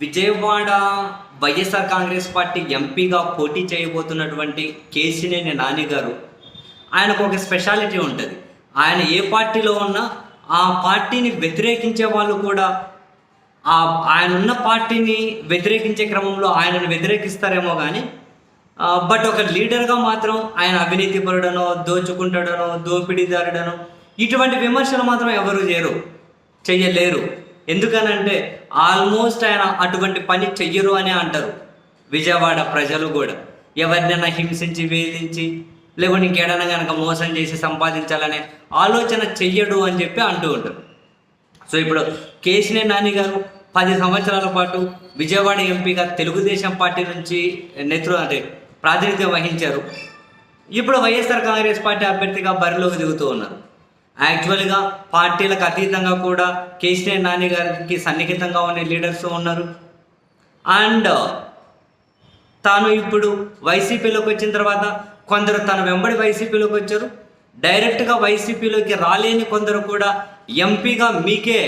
Vijayawada YSR Congress party ఎంపీగా పోటీ చేయబోతున్నటువంటి కేసినేని నాని గారు ఆయనకు ఒక స్పెషాలిటీ ఉంటుంది. ఆయన ఏ పార్టీలో ఉన్నా ఆ పార్టీని వ్యతిరేకించే వాళ్ళు కూడా ఆ ఆయన ఉన్న పార్టీని వ్యతిరేకించే క్రమంలో ఆయనను వ్యతిరేకిస్తారేమో కానీ బట్ ఒక లీడర్గా మాత్రం ఆయన అవినీతి పరుడనో దోచుకుంటాడనో దోపిడీదారుడనో ఇటువంటి విమర్శలు మాత్రం ఎవరు చేయరు చెయ్యలేరు ఎందుకనంటే ఆల్మోస్ట్ ఆయన అటువంటి పని చెయ్యరు అని అంటారు. విజయవాడ ప్రజలు కూడా. ఎవరినైనా హింసించి వేధించి లేకుంటే ఇంకేడైనా కనుక మోసం చేసి సంపాదించాలనే ఆలోచన చెయ్యడు అని చెప్పి అంటూ ఉంటారు. సో ఇప్పుడు కేసినే నాని గారు పది సంవత్సరాల పాటు విజయవాడ ఎంపీగా తెలుగుదేశం పార్టీ నుంచి నేతృ అంటే ప్రాతినిధ్యం వహించారు. ఇప్పుడు వైఎస్ఆర్ కాంగ్రెస్ పార్టీ అభ్యర్థిగా బరిలోకి దిగుతూ ఉన్నారు. యాక్చువల్గా పార్టీలకు అతీతంగా కూడా కేసీఆర్ నాని గారికి సన్నిహితంగా ఉండే లీడర్స్ ఉన్నారు. అండ్ తాను ఇప్పుడు వైసీపీలోకి వచ్చిన తర్వాత కొందరు తన వెంబడి వైసీపీలోకి వచ్చారు. డైరెక్ట్గా వైసీపీలోకి రాలేని కొందరు కూడా ఎంపీగా మీకే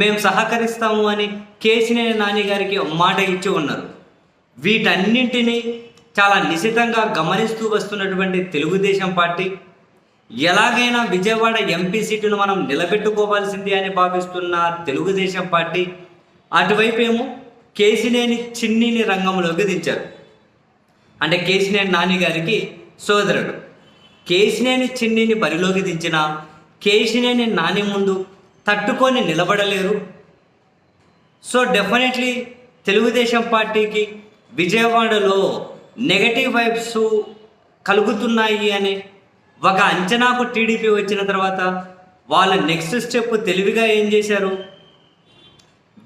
మేము సహకరిస్తాము అని కేసినేని నాని గారికి మాట ఇచ్చి ఉన్నారు. వీటన్నింటినీ చాలా నిశితంగా గమనిస్తూ వస్తున్నటువంటి తెలుగుదేశం పార్టీ ఎలాగైనా విజయవాడ ఎంపీ సీటును మనం నిలబెట్టుకోవాల్సింది అని భావిస్తున్న తెలుగుదేశం పార్టీ అటువైపు ఏమో కేసినేని చిన్నిని రంగంలోకి దించారు. అంటే కేసినేని నాని గారికి సోదరుడు. కేసినేని చిన్నిని బరిలోకి దించిన కేసినేని నాని ముందు తట్టుకొని నిలబడలేరు. సో డెఫినెట్లీ తెలుగుదేశం పార్టీకి విజయవాడలో నెగటివ్ వైబ్స్ కలుగుతున్నాయి అని ఒక అంచనాకు టీడీపీ వచ్చిన తర్వాత వాళ్ళ నెక్స్ట్ స్టెప్ తెలివిగా ఏం చేశారు?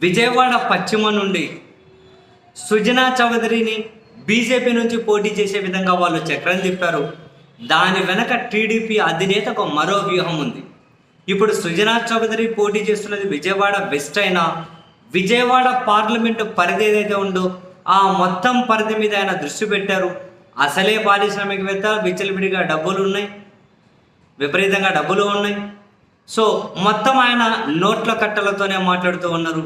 విజయవాడ పశ్చిమ నుండి సుజనా చౌదరిని బీజేపీ నుంచి పోటీ చేసే విధంగా వాళ్ళు చక్రం తిప్పారు. దాని వెనక టీడీపీ అధినేతకు మరో వ్యూహం ఉంది. ఇప్పుడు సుజనా చౌదరి పోటీ చేస్తున్నది విజయవాడ వెస్ట్ అయినా విజయవాడ పార్లమెంటు పరిధి ఏదైతే ఉందో ఆ మొత్తం పరిధి మీద ఆయన దృష్టి పెట్టారు. అసలే పారిశ్రామికవేత్త విచ్చలవిడిగా డబ్బులు ఉన్నాయి విపరీతంగా డబ్బులు ఉన్నాయి. సో మొత్తం ఆయన నోట్ల కట్టలతోనే మాట్లాడుతూ ఉన్నారు.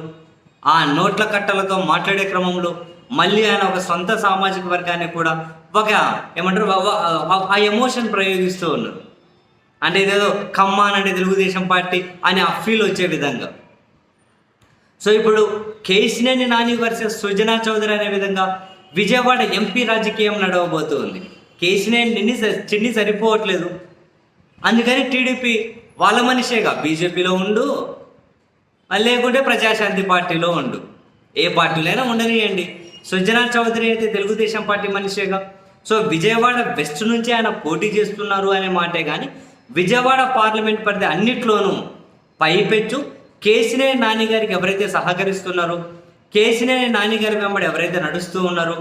ఆ నోట్ల కట్టలతో మాట్లాడే క్రమంలో మళ్ళీ ఆయన ఒక సొంత సామాజిక వర్గాన్ని కూడా ఒక ఏమంటారు ఆ ఎమోషన్ ప్రయోగిస్తూ ఉన్నారు. అంటే ఇదేదో ఖమ్మాన్ అంటే తెలుగుదేశం పార్టీ అని ఆ ఫీల్ వచ్చే విధంగా. సో ఇప్పుడు కేసినేని నాని వర్సెస్ సుజనా చౌదరి అనే విధంగా విజయవాడ ఎంపీ రాజకీయం నడవబోతుంది కేసినేని నిన్ని చిన్ని సరిపోవట్లేదు. అందుకని టీడీపీ వాళ్ళ మనిషేగా బీజేపీలో ఉండు లేకుంటే ప్రజాశాంతి పార్టీలో ఉండు. ఏ పార్టీలైనా ఉండనియండి. సుజనా చౌదరి అయితే తెలుగుదేశం పార్టీ మనిషేగా. సో విజయవాడ వెస్ట్ నుంచి ఆయన పోటీ చేస్తున్నారు అనే మాటే కానీ విజయవాడ పార్లమెంట్ పరిధి అన్నిట్లోనూ పైపెచ్చు. కేసినేని నాని గారికి ఎవరైతే సహకరిస్తున్నారో కేసినే నాని గారి వెంబడి ఎవరైతే నడుస్తూ ఉన్నారో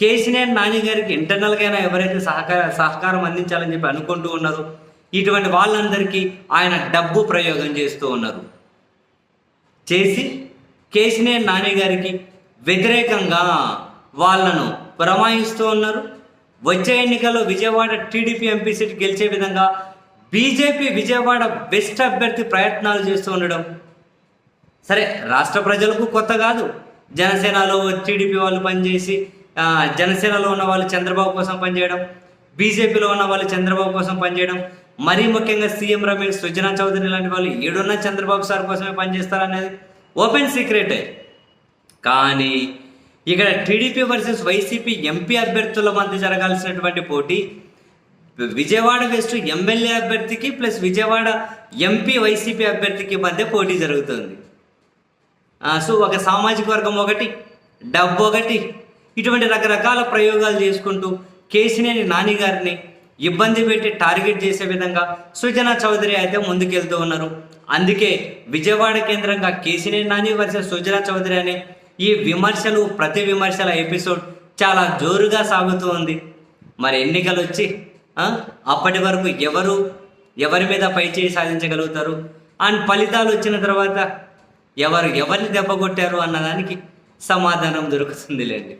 కేసినే నాని గారికి ఇంటర్నల్గా అయినా ఎవరైతే సహకార సహకారం అందించాలని చెప్పి అనుకుంటూ ఉన్నారో ఇటువంటి వాళ్ళందరికీ ఆయన డబ్బు ప్రయోగం చేస్తూ ఉన్నారు. చేసి కేసినేని నాని గారికి వ్యతిరేకంగా వాళ్ళను ప్రమాయిస్తూ ఉన్నారు. వచ్చే ఎన్నికల్లో విజయవాడ టీడీపీ ఎంపీ సీట్ గెలిచే విధంగా బీజేపీ విజయవాడ బెస్ట్ అభ్యర్థి ప్రయత్నాలు చేస్తూ ఉండడం. సరే రాష్ట్ర ప్రజలకు కొత్త కాదు. జనసేనలో టీడీపీ వాళ్ళు పనిచేసి జనసేనలో ఉన్న వాళ్ళు చంద్రబాబు కోసం పనిచేయడం బీజేపీలో ఉన్న వాళ్ళు చంద్రబాబు కోసం పనిచేయడం మరీ ముఖ్యంగా సీఎం రమేష్ సుజనా చౌదరి లాంటి వాళ్ళు ఏడున్న చంద్రబాబు సార్ కోసమే పనిచేస్తారనేది ఓపెన్ సీక్రెటే. కానీ ఇక్కడ టీడీపీ వర్సెస్ వైసీపీ ఎంపీ అభ్యర్థుల మధ్య జరగాల్సినటువంటి పోటీ విజయవాడ వెస్ట్ ఎమ్మెల్యే అభ్యర్థికి ప్లస్ విజయవాడ ఎంపీ వైసీపీ అభ్యర్థికి మధ్య పోటీ జరుగుతుంది. సో ఒక సామాజిక వర్గం ఒకటి డబ్బు ఒకటి ఇటువంటి రకరకాల ప్రయోగాలు చేసుకుంటూ కేసినేని నాని గారిని ఇబ్బంది పెట్టి టార్గెట్ చేసే విధంగా సుజనా చౌదరి అయితే ముందుకెళ్తూ ఉన్నారు. అందుకే విజయవాడ కేంద్రంగా కేసీనే నాని వర్సెస్ సుజనా చౌదరి అనే ఈ విమర్శలు ప్రతి విమర్శల ఎపిసోడ్ చాలా జోరుగా సాగుతూ ఉంది. మరి ఎన్నికలు వచ్చి అప్పటి వరకు ఎవరు ఎవరి మీద పై చేయి సాధించగలుగుతారు? అండ్ ఫలితాలు వచ్చిన తర్వాత ఎవరు ఎవరిని దెబ్బ కొట్టారు అన్నదానికి సమాధానం దొరుకుతుందిలేండి.